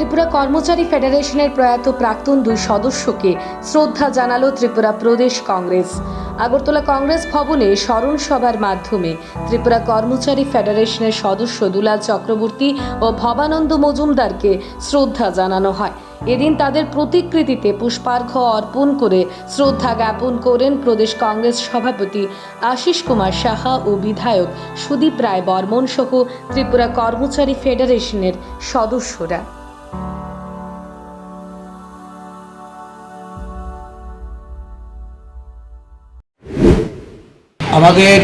ত্রিপুরা কর্মচারী ফেডারেশনের প্রয়াত প্রাক্তন দুই সদস্যকে শ্রদ্ধা জানালো ত্রিপুরা প্রদেশ কংগ্রেস। আগরতলা কংগ্রেস ভবনে স্মরণ সভার মাধ্যমে ত্রিপুরা কর্মচারী ফেডারেশনের সদস্য দুলাল চক্রবর্তী ও ভবানন্দ মজুমদারকে শ্রদ্ধা জানানো হয়। এদিন তাদের প্রতিকৃতিতে পুষ্পার্ঘ্য অর্পণ করে শ্রদ্ধা জ্ঞাপন করেন প্রদেশ কংগ্রেস সভাপতি আশিস কুমার সাহা ও বিধায়ক সুদীপ রায় বর্মন সহ ত্রিপুরা কর্মচারী ফেডারেশনের সদস্যরা। আমাদের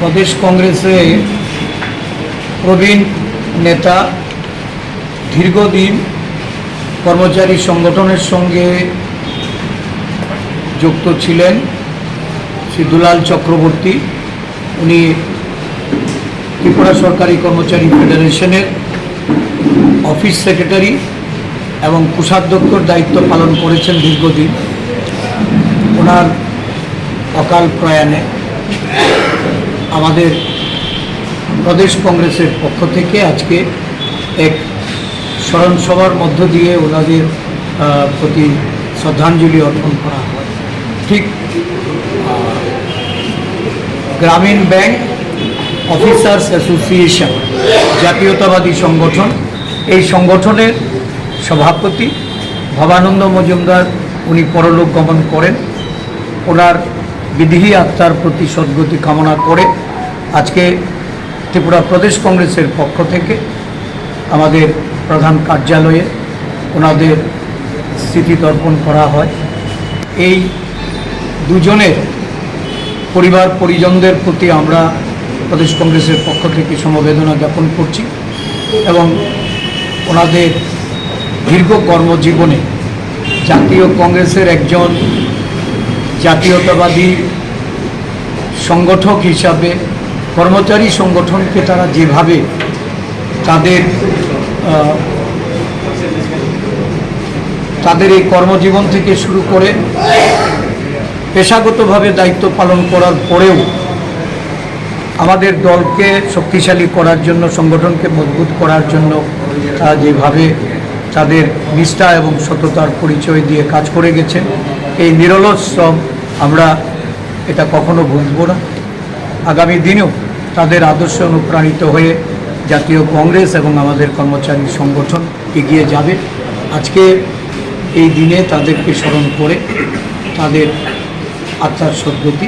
প্রদেশ কংগ্রেসে প্রবীণ নেতা, দীর্ঘদিন কর্মচারী সংগঠনের সঙ্গে যুক্ত ছিলেন শ্রী দুলাল চক্রবর্তী। উনি ত্রিপুরা সরকারি কর্মচারী ফেডারেশনের অফিস সেক্রেটারি এবং কোষাধ্যক্ষর দায়িত্ব পালন করেছেন দীর্ঘদিন। ওনার অকাল প্রয়াণে আমাদের প্রদেশ কংগ্রেসের পক্ষ থেকে আজকে এক স্মরণ সভার মধ্য দিয়ে ওনাদের প্রতি শ্রদ্ধাঞ্জলি অর্পণ করা হয়। ঠিক গ্রামীণ ব্যাংক অফিসার্স অ্যাসোসিয়েশন, জাতীয়তাবাদী সংগঠন, এই সংগঠনের সভাপতি ভবানন্দ মজুমদার, উনি পরলোক গমন করেন। ওনার বিধিহী আত্মার প্রতি সদ্গতি কামনা করে আজকে ত্রিপুরা প্রদেশ কংগ্রেসের পক্ষ থেকে আমাদের প্রধান কার্যালয়ে ওনাদের স্মৃতি তর্পণ করা হয়। এই দুজনের পরিবার, পরিজনদের প্রতি আমরা প্রদেশ কংগ্রেসের পক্ষ থেকে সমবেদনা জ্ঞাপন করছি এবং ওনাদের দীর্ঘ কর্মজীবনে জাতীয় কংগ্রেসের একজন জাতীয়তাবাদী সংগঠক হিসাবে, কর্মচারী সংগঠনকে তারা যেভাবে তাদের তাদের এই কর্মজীবন থেকে শুরু করে পেশাগতভাবে দায়িত্ব পালন করার পরেও আমাদের দলকে শক্তিশালী করার জন্য, সংগঠনকে মজবুত করার জন্য তারা যেভাবে তাদের নিষ্ঠা এবং সততার পরিচয় দিয়ে কাজ করে গেছেন এই নিরলস শ্রম আমরা এটা কখনো ভুলব না। আগামী দিনেও তাদের আদর্শ অনুপ্রাণিত হয়ে জাতীয় কংগ্রেস এবং আমাদের কর্মচারী সংগঠন এগিয়ে যাবে। আজকে এই দিনে তাদেরকে স্মরণ করে তাদের আত্মার সদ্গতি